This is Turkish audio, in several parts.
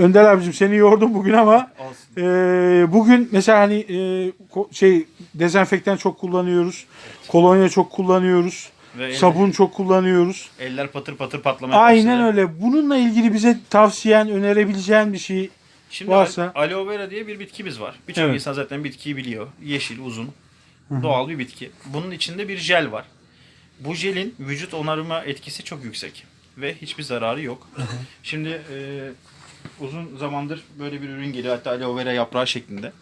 Önder abicim seni yordum bugün ama e, bugün mesela hani e, şey dezenfektan çok kullanıyoruz. Kolonya çok kullanıyoruz. Ve eller- Sabun çok kullanıyoruz. Eller patır patır patlamaya Aynen başladı. öyle. Bununla ilgili bize tavsiyen, önerebileceğin bir şey Şimdi Varsa- al- aloe vera diye bir bitkimiz var. Birçok Evet. insan zaten bitkiyi biliyor. Yeşil, uzun, doğal bir bitki. Bunun içinde bir jel var. Bu jelin vücut onarma etkisi çok yüksek ve hiçbir zararı yok. Şimdi e, uzun zamandır böyle bir ürün geliyor hatta aloe vera yaprağı şeklinde.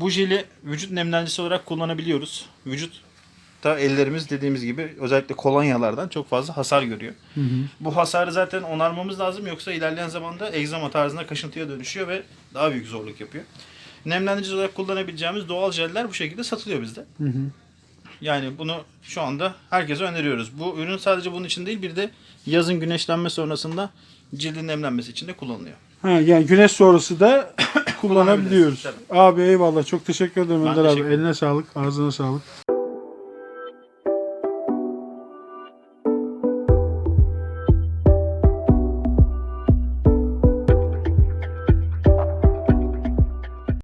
Bu jeli vücut nemlenicisi olarak kullanabiliyoruz. Vücut da ellerimiz dediğimiz gibi özellikle kolonyalardan çok fazla hasar görüyor. Bu hasarı zaten onarmamız lazım yoksa ilerleyen zamanda egzama tarzında kaşıntıya dönüşüyor ve daha büyük zorluk yapıyor. Nemlendirici olarak kullanabileceğimiz doğal jeller bu şekilde satılıyor bizde. Yani bunu şu anda herkese öneriyoruz. Bu ürün sadece bunun için değil bir de yazın güneşlenme sonrasında cildin nemlenmesi için de kullanılıyor. Ha, yani güneş sonrası da kullanabiliyoruz. Abi eyvallah çok teşekkür ederim Ben Önder abi. teşekkür ederim. Eline sağlık, ağzına sağlık.